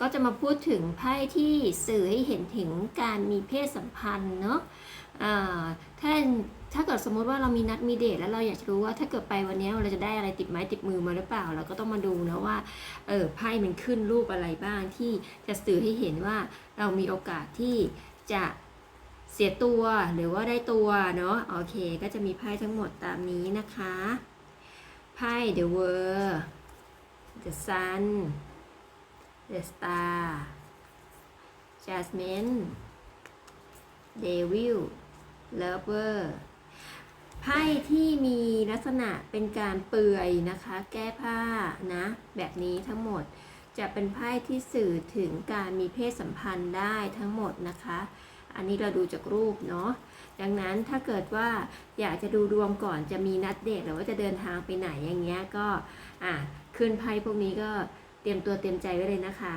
ก็จะมาพูดถึงไพ่ที่สื่อให้เห็นถึงการมีเพศสัมพันธ์เนาะอ่าถ้าถ้าเกิดสมมติว่าเรามีนัดมีเดทแล้วเราอยากจะรู้ว่าถ้าเกิดไปวันนี้เราจะได้อะไรติดไม้ติดมือมาหรือเปล่า เราก็ต้องมาดูนะว่าเออไพ่มันขึ้นรูปอะไรบ้างที่จะสื่อให้เห็นว่าเรามีโอกาสที่จะเสียตัวหรือว่าได้ตัวเนาะโอเค ก็จะมีไพ่ทั้งหมดตามนี้นะคะไพ่ The World The Sun The Star Jasmine Devil Lover ไพ่ที่มีลักษณะเป็นการเปื่อยนะคะ แก้ผ้านะ แบบนี้ทั้งหมดจะเป็นไพ่ที่สื่อถึงการมีเพศสัมพันธ์ได้ทั้งหมดนะคะ อันนี้เราดูจากรูปเนาะ ดังนั้นถ้าเกิดว่าอยากจะดูดวงก่อนจะมีนัดเดทหรือว่าจะเดินทางไปไหนอย่างเงี้ยก็อะขึ้นไพ่พวกนี้ก็ เตรียมตัวเตรียมใจไว้เลยนะคะ